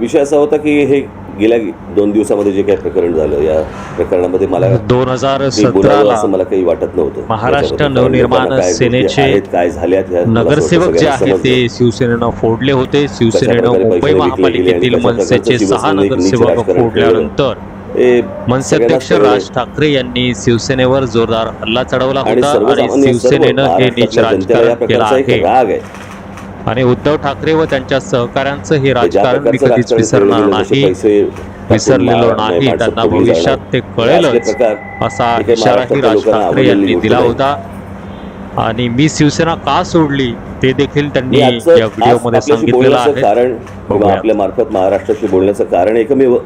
विषय असा होता की हे गेल्या दोन दिवसामध्ये जे काही प्रकरण झालं या प्रकरणामध्ये मला दोन हजार असं मला काही वाटत नव्हतं. महाराष्ट्र नवनिर्माण सेनेचे काय झाल्यात वाटतं नगरसेवक जे आहेत ते. शिवसेनेनं फोडले होते. शिवसेनेनं मुंबई महापालिकेतील मनसेचे सहा नगरसेवक फोडल्यानंतर मनसे अध्यक्ष सगळ्यांना राज ठाकरे यांनी शिवसेनेवर जोरदार हल्ला चढवला होता आणि शिवसेनेनं हे नीच राजकारण केलं आहे. आणि उद्धव ठाकरे व त्यांच्या सहकाऱ्यांचं हे राजकारण मी कधीच विसरणार नाही विसरलेलो नाही त्यांना भविष्यात. ते कळेलच असा इशाराही राज ठाकरे यांनी दिला. होता आणि मी शिवसेना का सोडली ते देखील त्यांनी या व्हिडिओमध्ये सांगितलेलं आहे कारण. आपल्या मार्फत महाराष्ट्राशी बोलण्याचं कारण एकमेव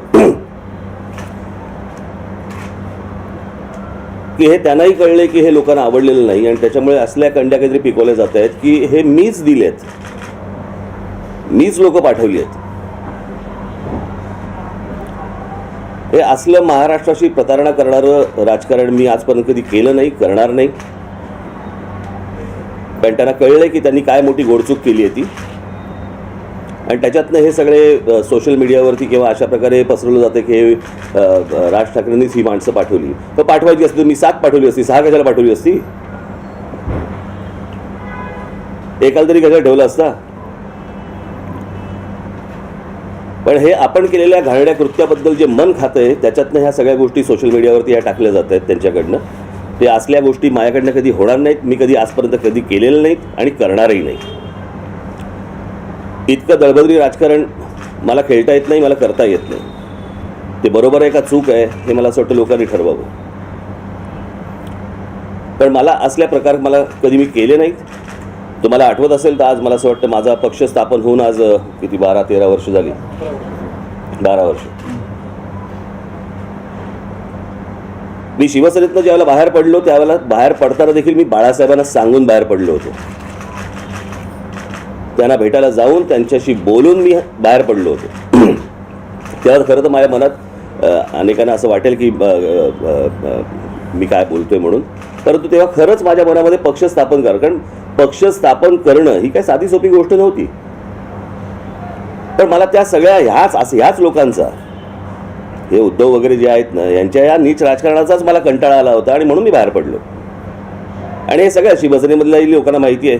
की हे त्यांनाही कळले की हे लोकांना आवडलेलं नाही आणि त्याच्यामुळे असल्या कंड्या काहीतरी पिकवल्या जात आहेत की हे मीच दिलेत. मीच लोक पाठवली आहेत. हे असलं महाराष्ट्राशी प्रतारणा करणारं राजकारण मी आजपर्यंत कधी केलं नाही करणार नाही. कारण त्यांना कळलंय की त्यांनी काय मोठी गोडचूक केली आहे ती. आणि त्याच्यातनं हे सगळे सोशल मीडियावरती किंवा अशा प्रकारे पसरवलं जातं की हे राज ठाकरेंनीच ही माणसं पाठवली. तर पाठवायची असती मी सात पाठवली असती. सहा कशाला पाठवली असती? एकाला तरी कशाला ठेवलं असता? पण हे आपण केलेल्या घाणड्या कृत्याबद्दल जे मन खातंय त्याच्यातनं ह्या सगळ्या गोष्टी सोशल मीडियावरती ह्या टाकल्या जात आहेत त्यांच्याकडनं. ते असल्या गोष्टी माझ्याकडनं कधी होणार नाहीत. मी कधी आजपर्यंत कधी केलेलं नाहीत आणि करणारही नाही इतकं दळबदरी राजकारण मला खेळता येत नाही मला करता येत नाही. ते बरोबर आहे का चूक आहे हे मला असं वाटतं लोकांनी ठरवावं. पण मला असल्या प्रकार मला कधी मी केले नाहीत. तुम्हाला आठवत असेल तर आज मला असं वाटतं माझा पक्ष स्थापन होऊन आज किती बारा तेरा वर्ष झाली. बारा वर्ष. मी शिवसेनेतनं ज्यावेळेला बाहेर पडलो त्यावेळेला बाहेर पडताना देखील मी बाळासाहेबांना सांगून बाहेर पडलो होतो. त्यांना भेटायला जाऊन त्यांच्याशी बोलून मी बाहेर पडलो होतो. तेव्हा खरं तर माझ्या मनात अनेकांना असं वाटेल की मी काय बोलतोय म्हणून. परंतु तेव्हा खरंच माझ्या मनामध्ये पक्ष स्थापन करा कारण पक्ष स्थापन करणं ही काय साधी सोपी गोष्ट नव्हती. पण मला त्या सगळ्या ह्याच असं ह्याच लोकांचा हे उद्धव वगैरे जे आहेत ना यांच्या या नीच राजकारणाचाच मला कंटाळा आला होता आणि म्हणून मी बाहेर पडलो. आणि हे सगळ्या शिवसेनेमधल्याही लोकांना माहिती आहे.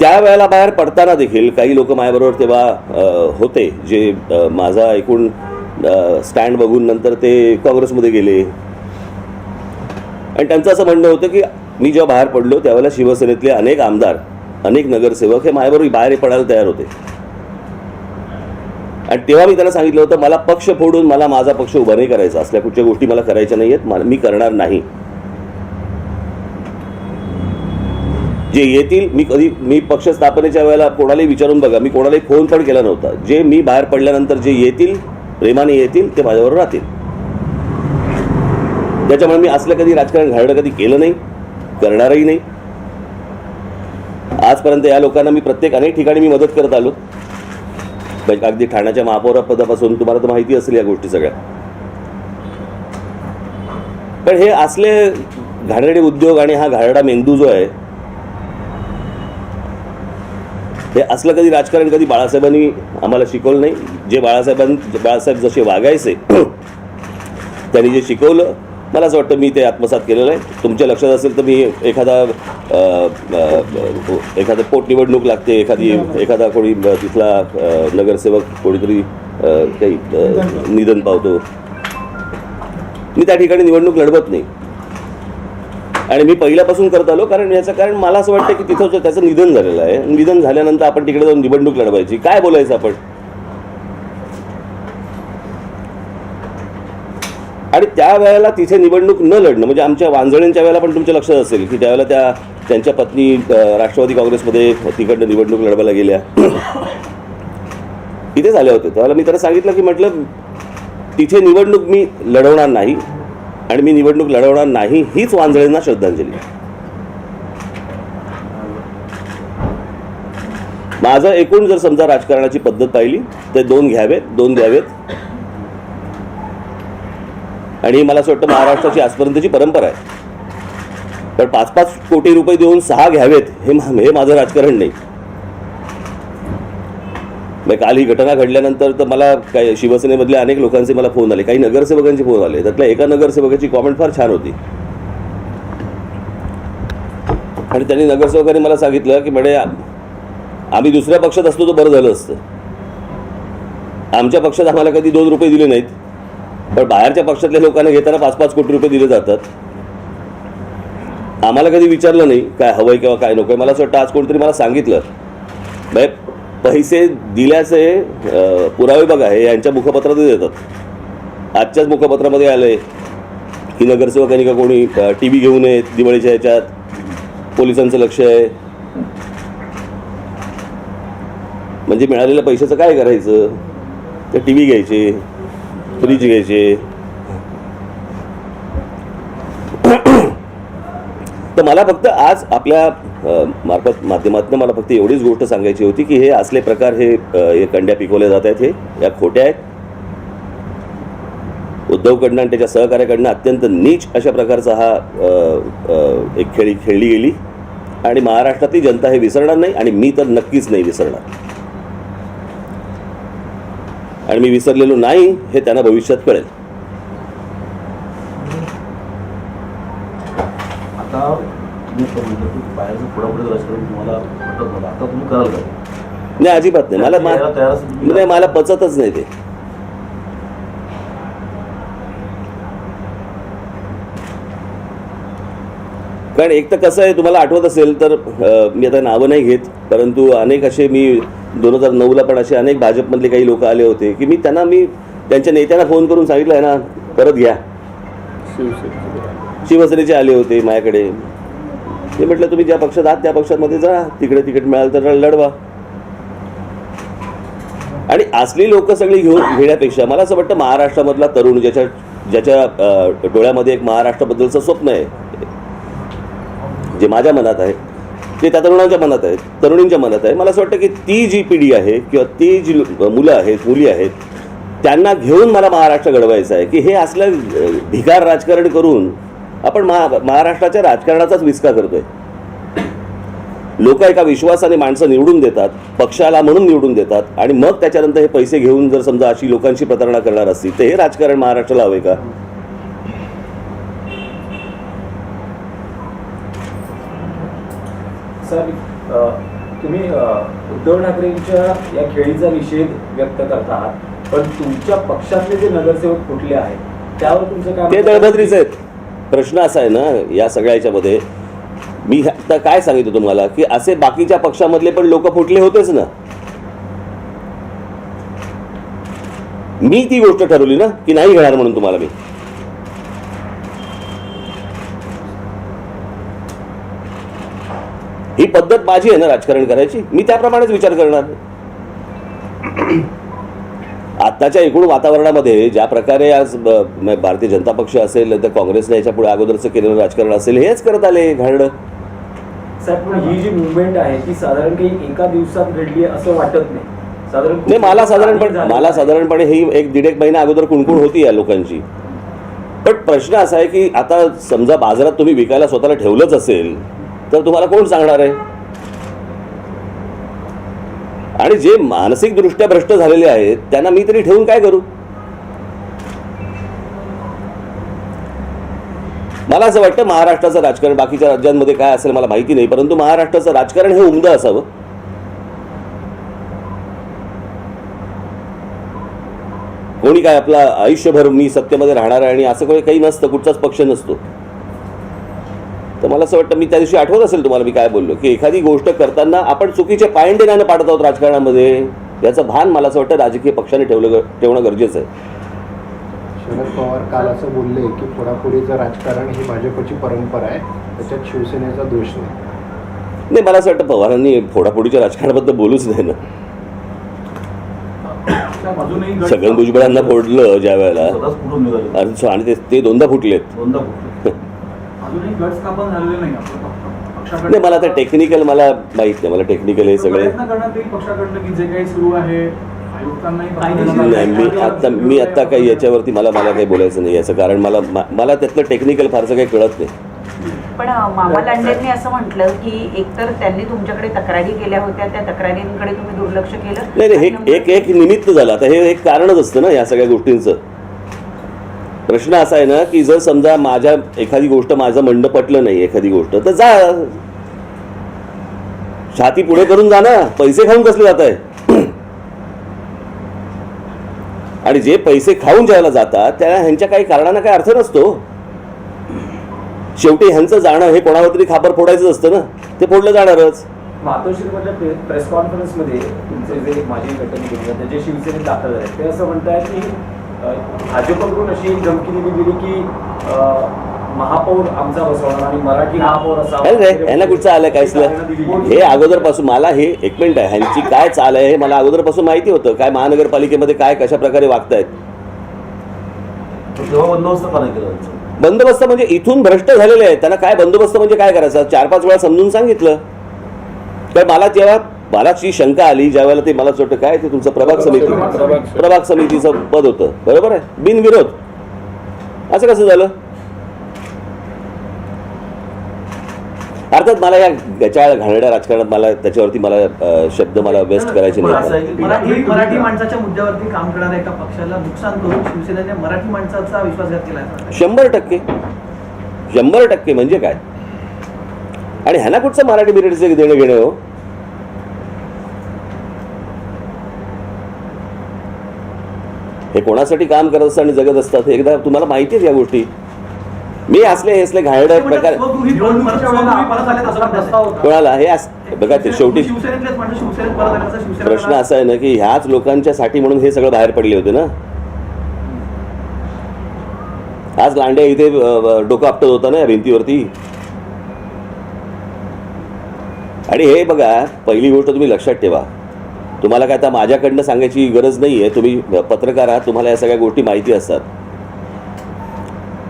त्या वेळेला बाहेर पडताना देखील काही लोक माझ्याबरोबर तेव्हा होते जे माझा एकूण स्टँड बघून नंतर ते काँग्रेसमध्ये गेले. आणि त्यांचं असं म्हणणं होतं की मी जेव्हा बाहेर पडलो त्यावेळेला शिवसेनेतले अनेक आमदार अनेक नगरसेवक हे माझ्याबरोबर बाहेर पडायला तयार होते. आणि तेव्हा मी त्यांना सांगितलं होतं मला पक्ष फोडून मला माझा पक्ष उभा नाही करायचा असल्या कुठच्या गोष्टी मला करायच्या नाही आहेत मी करणार नाही. जे येतील मी कधी मी पक्ष स्थापनेच्या वेळेला कोणालाही विचारून बघा मी कोणालाही फोन पण केला नव्हता. जे मी बाहेर पडल्यानंतर जे येतील प्रेमाने येतील ते माझ्याबरोबर राहतील. त्याच्यामुळे मी असलं कधी राजकारण घालणं कधी केलं नाही करणारही नाही. आजपर्यंत या लोकांना मी प्रत्येक अनेक ठिकाणी मी मदत करत आलो. म्हणजे अगदी ठाण्याच्या महापौरपदापासून तुम्हाला तर माहिती असेल या गोष्टी सगळ्या. पण हे असले घाणेरडे उद्योग आणि हा घाणेरडा मेंदू जो आहे हे असलं कधी राजकारण कधी बाळासाहेबांनी आम्हाला शिकवलं नाही. जे बाळासाहेबां बाळासाहेब जसे वागायचे त्यांनी जे शिकवलं मला असं वाटतं मी ते आत्मसात केलेलं आहे. तुमच्या लक्षात असेल तर मी एखादा एखादं पोटनिवडणूक लागते एखादी एखादा कोणी तिथला नगरसेवक कोणीतरी काही निधन पावतो. मी त्या ठिकाणी निवडणूक लढवत नाही. आणि मी पहिल्यापासून करत आलो कारण याचं कारण मला असं वाटतं की तिथं त्याचं निधन झालेलं आहे निधन झाल्यानंतर आपण तिकडे जाऊन निवडणूक लढवायची. काय बोलायचं आपण? आणि त्या वेळेला तिथे निवडणूक न लढणं म्हणजे आमच्या वांजळींच्या वेळेला पण तुमच्या लक्षात असेल की त्यावेळेला त्या त्यांच्या पत्नी राष्ट्रवादी काँग्रेसमध्ये तिकडनं निवडणूक लढवायला गेल्या. इथे झाले होते त्यावेळेला मी त्याला सांगितलं की म्हटलं तिथे निवडणूक मी लढवणार नाही. आणि मी निवडणूक लढवणार नाही हीच वांजळींना श्रद्धांजली. माझं एकूण जर समजा राजकारणाची पद्धत पाहिली तर दोन घ्यावेत दोन द्यावेत. आणि मला असं वाटतं महाराष्ट्राची आजपर्यंतची परंपरा आहे. पण पाच पाच कोटी रुपये देऊन सहा घ्यावेत हे हे माझं राजकारण नाही. मग काल ही घटना घडल्यानंतर तर मला काय शिवसेनेमधल्या अनेक लोकांचे मला फोन आले. काही नगरसेवकांचे फोन आले. त्यातल्या एका नगरसेवकाची कॉमेंट फार छान होती. आणि त्यांनी नगरसेवकांनी मला सांगितलं की म्हणे आम्ही दुसऱ्या पक्षात असतो तर बरं झालं असतं. आमच्या पक्षात आम्हाला कधी दोन रुपये दिले नाहीत. पण बाहेरच्या पक्षातल्या लोकांना घेताना पाच पाच कोटी रुपये दिले जातात. आम्हाला कधी विचारलं नाही काय हवंय किंवा काय नको मला असं वाटतं आज कोणतरी मला सांगितलं. म्हणजे पैसे दिल्याचे पुरावे बघा हे यांच्या मुखपत्रातच येतात. आजच्याच मुखपत्रामध्ये आलं आहे की नगरसेवकांनी का कोणी टी व्ही घेऊन येत दिवाळीच्या ह्याच्यात? पोलिसांचं लक्ष आहे. म्हणजे मिळालेल्या पैशाचं काय करायचं? तर टी व्ही घ्यायचे फ्रीज घ्यायचे. तर मला फक्त आज आपल्या मार्फत माध्यमातून मला फक्त एवढीच गोष्ट सांगायची होती की हे असले प्रकार हे कंड्या पिकवल्या जात आहेत हे. या खोट्या आहेत. उद्धवकडनं आणि त्याच्या सहकार्याकडनं अत्यंत नीच अशा प्रकारचा हा एक खेळी खेळली गेली. आणि महाराष्ट्रातली जनता हे विसरणार नाही आणि मी तर नक्कीच नाही विसरणार. आणि मी विसरलेलो नाही हे त्यांना भविष्यात कळेल आता तुम्ही पण म्हणलं की बाहेरचं पुढापुढे राजकारण तुम्हाला पटत नव्हतं आता तुम्ही कराल का नाही अजिबात नाही. मला नाही. मला पचतच नाही ते. कारण एक तर कसं आहे तुम्हाला आठवत असेल तर मी आता नावं नाही घेत परंतु अनेक असे मी दोन हजार नऊला पण असे अनेक भाजपमधले काही लोक आले होते की मी त्यांना मी त्यांच्या नेत्यांना फोन करून सांगितलं आहे ना परत घ्या. शिवसेनेचे आले होते माझ्याकडे. ते म्हटलं तुम्ही ज्या पक्षात आहात त्या पक्षामध्ये जा. तिकडे तिकीट मिळालं तर लढवा. आणि असली लोक सगळी घेऊन घेण्यापेक्षा मला असं वाटतं महाराष्ट्रामधला तरुण ज्याच्या ज्याच्या डोळ्यामध्ये एक महाराष्ट्राबद्दलचं स्वप्न आहे जे माझ्या मनात आहे ते त्या तरुणांच्या मनात आहे तरुणींच्या मनात आहे. मला असं वाटतं की ती जी पिढी आहे किंवा ती जी मुलं आहेत मुली आहेत त्यांना घेऊन मला महाराष्ट्र घडवायचं आहे की हे असलं भिकार राजकारण करून आपण महा महाराष्ट्राच्या राजकारणाचाच विस्का करतोय. लोक एका विश्वासाने माणसं निवडून देतात पक्षाला म्हणून निवडून देतात आणि मग त्याच्यानंतर हे पैसे घेऊन जर समजा अशी लोकांची प्रतारणा करणार असतील तर हे राजकारण महाराष्ट्राला हवे का? तुम्ही उद्धव ठाकरेंच्या या खेळीचा निषेध व्यक्त करत आहात पण तुमच्या पक्षातले जे नगरसेवक कुठले आहेत त्यावर तुमचं काय ते? दळभद्रीच आहेत प्रश्न असा आहे ना या सगळ्या याच्यामध्ये मी आता काय सांगितलं तुम्हाला की असे बाकीच्या पक्षामधले पण लोक फुटले होतेच ना. मी ती गोष्ट ठरवली ना की नाही घेणार म्हणून तुम्हाला मी. ही पद्धत माझी आहे ना राजकारण करायची? मी त्याप्रमाणेच विचार करणार. आत्ताच्या एकूण वातावरणामध्ये ज्या प्रकारे आज भारतीय जनता पक्ष असेल तर काँग्रेसने याच्यापुढे अगोदरचं केलेलं राजकारण असेल हेच करत आले साहेब पण ही जी मुवमेंट आहे ती साधारण काही एका दिवसात घडली असं वाटत नाही. साधारण नाही मला साधारणपणे मला. साधारणपणे ही एक दीड एक महिना अगोदर कुणकुण होती या लोकांची. पण प्रश्न असा आहे की आता समजा बाजारात तुम्ही विकायला स्वतःला ठेवलंच असेल तर तुम्हाला कोण सांगणार आहे? आणि जे मानसिकदृष्ट्या भ्रष्ट झालेले आहेत त्यांना मी तरी ठेवून काय करू? मला असं वाटतं महाराष्ट्राचं राजकारण बाकीच्या राज्यांमध्ये काय असेल मला माहिती नाही परंतु महाराष्ट्राचं राजकारण हे उमदं असावं. कोणी काय आपला आयुष्यभर मी सत्तेमध्ये राहणार आहे आणि असं काही काही नसतं कुठचाच पक्ष नसतो. तर मला असं वाटतं मी त्या दिवशी आठवत असेल तुम्हाला मी काय बोललो की एखादी गोष्ट करताना आपण चुकीचे पायंडे नाही पाडत आहोत राजकारणामध्ये. याचं भान मला असं वाटतं राजकीय पक्षाने ठेवलं ठेवणं गरजेचं आहे. शरद पवार काल असं बोलले की फोडाफोडीचं राजकारण ही भाजपची परंपरा आहे त्याच्यात शिवसेनेचा दोष नाही. नाही मला असं वाटतं पवारांनी फोडाफोडीच्या राजकारणाबद्दल बोलूच नाही ना. छगन भुजबळांना फोडलं ज्या वेळेला आणि ते ते दोनदा फुटलेत. दोनदा फुटले. अजूनही झालेले नाही आपलं मला आता टेक्निकल मला माहीत नाही मला टेक्निकल हे सगळे प्रयत्न करण्यात येईल पक्षाकडनं की जे काही सुरू आहे आयुक्तांनाही कायदेशीर नाही मी आता मी आता काही याच्यावरती मला मला काही बोलायचं नाही याचं कारण मला मला त्यातलं टेक्निकल फारसं काही कळत नाही. पण मामा लांडेंनी असं म्हटलं की एकतर त्यांनी तुमच्याकडे तक्रारी केल्या होत्या त्या तक्रारींकडे तुम्ही दुर्लक्ष केलं. नाही हे एक एक निमित्त झालं. आता हे एक कारणच असतं ना या सगळ्या गोष्टींचं. प्रश्न असा आहे ना की जर समजा माझ्या एखादी गोष्ट माझं म्हणणं पटलं नाही एखादी गोष्ट तर जा. छाती पुढे करून जा ना. पैसे खाऊन कसले जात आहे आणि जे पैसे खाऊन ज्याला जातात त्या ह्यांच्या काही कारणांना काही अर्थ नसतो. शेवटी ह्यांचं जाणं हे कोणावर तरी खापर फोडायचं असतं ना. ते फोडलं जाणारच. प्रेस कॉन्फरन्समध्ये तुमचे जे माजी गटनेते त्यांचे शिवसेनेत दाखल झाले ते असं म्हणतात की भाजपकडून अशी धमकी दिली गेली की महापौर आमचा बसवणार आणि मराठी महापौर असा यांना कुठचं आलं काय हे अगोदरपासून मला हे एक मिनिट आहे ह्यांची काय चाल आहे हे मला अगोदरपासून माहिती होतं. काय महानगरपालिकेमध्ये काय कशा प्रकारे वागतायत? तेव्हा बंदोबस्त नाही म्हणजे इथून भ्रष्ट झालेले आहेत. त्यांना काय बंदोबस्त म्हणजे काय करायचं? चार पाच वेळा समजून सांगितलं. तर मला जेव्हा मला जी शंका आली ज्या वेळेला ते मला वाटतं काय ते तुमचं प्रभाग समिती? प्रभाग समितीचं पद होतं. बरोबर आहे? बिनविरोध. असं कसं झालं? अर्थात मला या याच्या घाणेरड्या राजकारणात मला त्याच्यावरती मला शब्द मला व्यस्त करायचे नाही मराठी मराठी माणसाच्या मुद्द्यावरती काम करणाऱ्या एका पक्षाला नुकसान करून शिवसेनेने मराठी माणसाचा विश्वासघात केला. शंभर टक्के. शंभर टक्के म्हणजे काय? आणि ह्यांना कुठचं मराठी बिराठीचं देणं घेणं हो? हे कोणासाठी काम करत असतात आणि जगत असतात एकदा तुम्हाला माहिती आहे या गोष्टी. मी असले हे असले घाणेरडे म्हणजे प्रकार. कोणाला हे अस- बघा ते शेवटी म्हणजे प्रश्न असा आहे ना की ह्याच लोकांच्या साठी म्हणून हे सगळं बाहेर पडले होते ना. आज लांडे इथे डोकं आपटत होता ना या भिंतीवरती. आणि हे बघा पहिली गोष्ट तुम्ही लक्षात ठेवा. तुम्हाला काय आता माझ्याकडनं सांगायची गरज नाही आहे तुम्ही पत्रकार आहात तुम्हाला या सगळ्या गोष्टी माहिती असतात.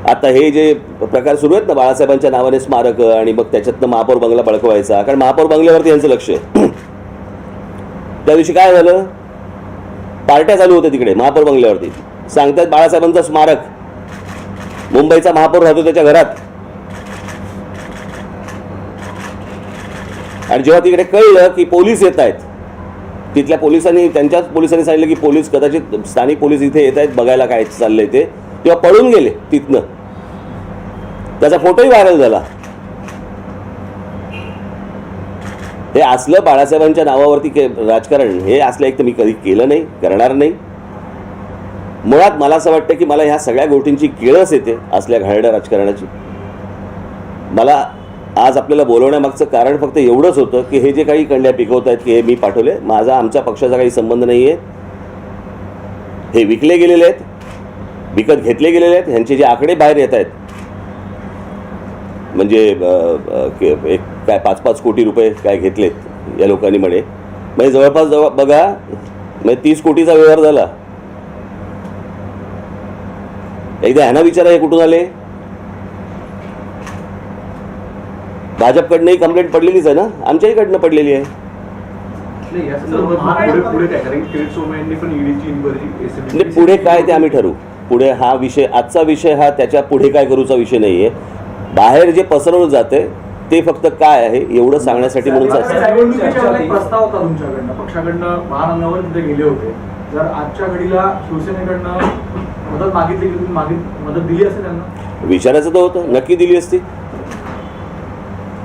आता हे जे प्रकार सुरू आहेत ना बाळासाहेबांच्या नावाने स्मारक आणि मग त्याच्यातनं महापौर बंगला बळकवायचा कारण महापौर बंगल्यावरती यांचं लक्ष आहे. त्या दिवशी काय झालं? पार्ट्या चालू होत्या तिकडे महापौर बंगल्यावरती. सांगतात बाळासाहेबांचं स्मारक. मुंबईचा महापौर राहतो त्याच्या घरात. आणि जेव्हा तिकडे कळलं की पोलीस येत आहेत तिथल्या पोलिसांनी त्यांच्याच पोलिसांनी सांगितलं की पोलीस कदाचित स्थानिक पोलीस इथे येत आहेत बघायला काय चाललंय ते. तेव्हा पळून गेले तिथनं. त्याचा फोटोही व्हायरल झाला. हे असलं बाळासाहेबांच्या नावावरती के राजकारण हे असलं एक तर मी कधी केलं नाही करणार नाही. मुळात मला असं वाटतं की मला ह्या सगळ्या गोष्टींची किळस येते असल्या घाणेरड्या राजकारणाची. मला आज आपल्याला बोलवण्यामागचं कारण फक्त एवढंच होतं की हे जे काही कंड्या पिकवत आहेत की हे मी पाठवले माझा आमच्या पक्षाचा काही संबंध नाही आहे हे विकले गेलेले आहेत विकत घेतले गेलेले आहेत ह्यांचे जे आकडे बाहेर येत आहेत म्हणजे एक काय पाच पाच कोटी रुपये काय घेतलेत या लोकांनी म्हणे. म्हणजे जवळपास जवळ बघा म्हणजे तीस कोटीचा व्यवहार झाला. एकदा ह्यांना विचारा हे कुठून आले? भाजपकडनंही कंप्लेंट पडलेलीच आहे ना? आमच्याहीकडनं पडलेली आहे. नाही, मग पुढे पुढे काय? ते आम्ही ठरवू. पुढे हा विषय आजचा विषय हा त्याच्या पुढे काय करूचा विषय नाही आहे बाहेर जे पसरवलं जाते ते फक्त काय आहे एवढं सांगण्यासाठी म्हणून असतं. प्रस्ताव होता तुमच्याकडनं. पक्षाकडनं महारंगावर तिथे गेले होते. जर आजच्या घडीला शिवसेनेकडनं मदत मागितली मदत दिली असेल त्यांना? विचारायचं तर होतं. नक्की दिली असती.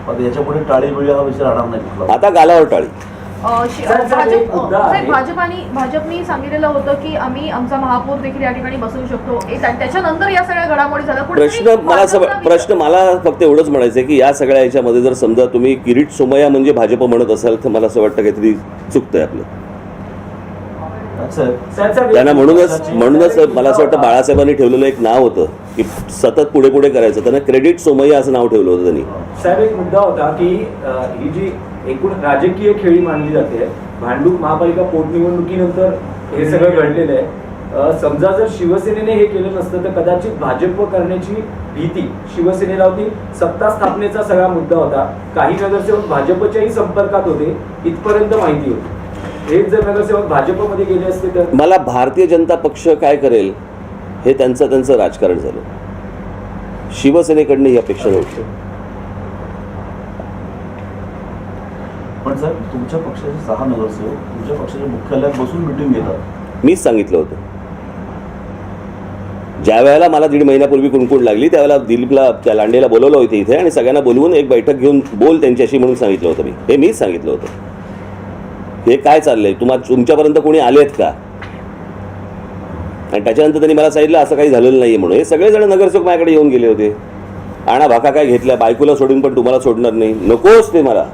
पुढे टाळी बिळी हा विषय राहणार नाही कुठला. आता गालावर टाळी. अ, शि- साहेब, साहेब, भाजप एक मुद्दा अ, आहे. साहेब, भाजपाने भाजपनी सांगितलेलं होतं की आम्ही आमचा महापौर देखील या ठिकाणी बसवू शकतो. ए, त्या- त्याच्यानंतर या सगळ्या घडामोडी झाल्या. कुठेतरी प्रश्न मला प्रश्न मला फक्त एवढंच म्हणायचं आहे की या सगळ्या याच्यामध्ये जर समजा तुम्ही किरीट सोमय्या म्हणजे भाजप म्हणत असाल तर मला असं वाटतं काहीतरी चुकतंय आपलं असं आहे. साहेब, साहेब, त्यांना म्हणूनच म्हणूनच मला असं वाटतं बाळासाहेबांनी ठेवलेलं एक नाव होतं की सतत पुढे पुढे करायचं. त्यांना क्रेडिट सोमय्या असं नाव ठेवलं होतं त्यांनी. साहेब एक मुद्दा होता की ही जी एकूण राजकीय खेळी मांडली जाते भांडूप महापालिका पोटनिवडणुकीनंतर हे सगळं घडलेलं आहे. समजा जर शिवसेनेने हे केलं नसतं तर कदाचित भाजप करण्याची भीती शिवसेनेला होती. सत्ता स्थापनेचा सगळा मुद्दा होता. काही नगरसेवक भाजपच्याही संपर्कात होते इथपर्यंत माहिती होती. जर नगरसेवक भाजपमध्ये गेले असते तर? मला भारतीय जनता पक्ष काय करेल हे त्यांचं त्यांचं राजकारण झालं. शिवसेनेकडनं ही अपेक्षा नव्हती. पण सर तुमच्या पक्षाचे सहा नगरसेवक तुमच्या पक्षाच्या मुख्यालयात बसून मिटिंग घेतात. मीच सांगितलं होतं. ज्या वेळेला मला दीड महिन्यापूर्वी कुणकुण लागली त्यावेळेला दिलीपला त्या लांडेला बोलवलं होतं इथे आणि सगळ्यांना बोलवून एक बैठक घेऊन बोल त्यांच्याशी म्हणून सांगितलं होतं मी. हे मीच सांगितलं होतं. हे काय चाललंय? तुम्हा तुमच्यापर्यंत कोणी आलेत का? आणि त्याच्यानंतर त्यांनी मला सांगितलं असं काही झालेलं नाही म्हणून. हे सगळेजण नगरसेवक माझ्याकडे येऊन गेले होते. आणा भाका काय घेतल्या बायकोला सोडून पण तुम्हाला सोडणार नाही. नकोच ते मला.